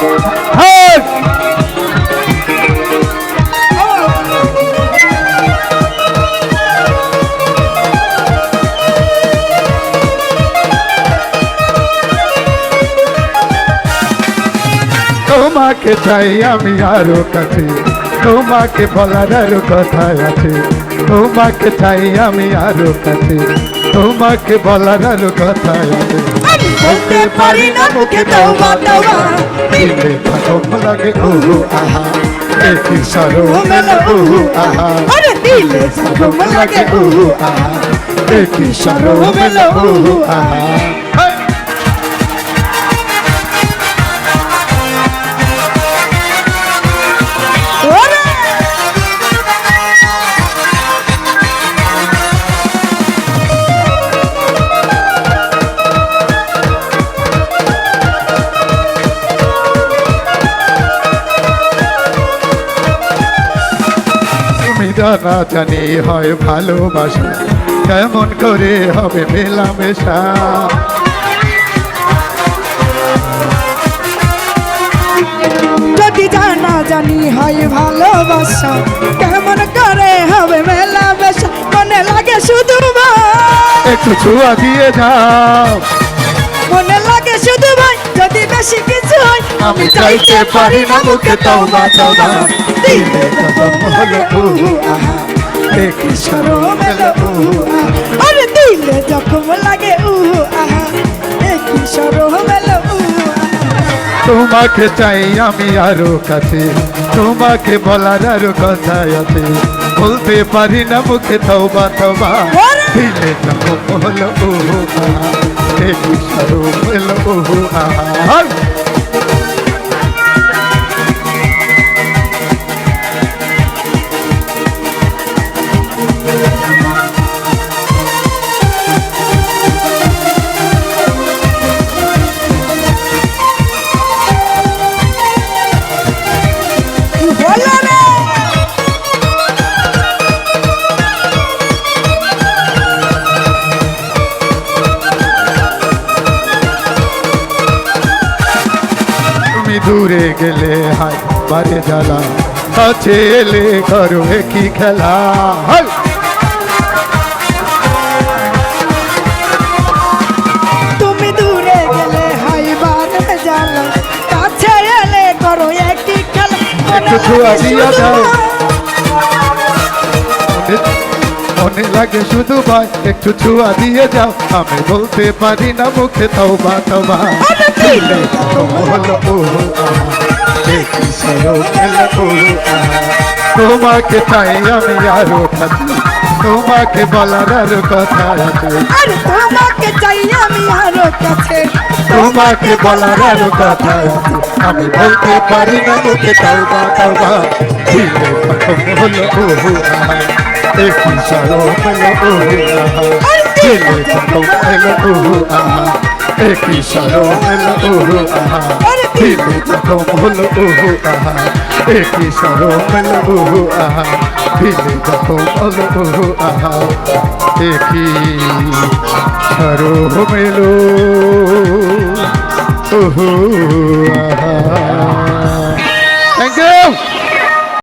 তোমাকে চাই আমি আরও কাছে। তোমাকে বলার আরও কথা আছে। তোমাকে চাই আমি আরও কাছে। তোমাকে বলার আরও কথা আছে। বলতে পারি না মুখে তওবা তওবা দিলে প্রথম লাগে ও আহা একই সরো মেলে ও আহা। আরে দিলে সরম লাগে ও আহা একই সরো মেলে ও আহা। তুমি জানা জানি হয় ভালোবাসা। কেমন করে হবে মেলামেশা? যদি জানা জানি হয় ভালোবাসা কেমন করে হবে মেলা বেশা মনে লাগে শুধু একটু ছুয়া দিয়ে যাও। মনে লাগে শুধু ভাই যদি বেশি কিছু হয় আমি চাইতে পারি না মুখে তওবা তওবা দিলে কদম হলো আহা। একই সরো মেলে উহু আহা। আরে দিলে যখন লাগে উহু আহা। সরম মেলো তোমাকে চাই আমি আরও কাছে তোমাকে বলার আরও কথা আছে। বলতে পারি না মুখে তওবা তওবা দিলে কদম দূরে গেলে হাই বারে জ্বালা কাছে এলে করো কি খেলা হাই! তুমি দূরে গেলে হাই বারে জ্বালা কাছে এলে করো একই খেলা মনে একটু ছোঁয়া লাগে দিয়া শুধু দাও। ভাই। মনে মনে লাগে শুধু ভাই একটু ছুয়া দিয়ে যাও আমি বলতে পারি না মুখে তওবা তওবা আরে হলো। তোমাকে চাই আমি আরও কাছে তোমাকে বলার আরও কথা আছে। তোমাকে চাই আমি আরও কাছে। তোমাকে বলার আরও কথা আছে। আমি বলতে পারি না মুখে তওবা তওবা দিলে প্রথম হলো ওহো আহা। একই সরো মেলে ওহো আহা। দিলে প্রথম হলো ওহো আহা। মেলে ওহো আহা দিলে প্রথম হলো ওহো আহা মেলে ওহো আহা দিলে প্রথম হলো ওহো আহা একই সরো মেলো ওহো আহা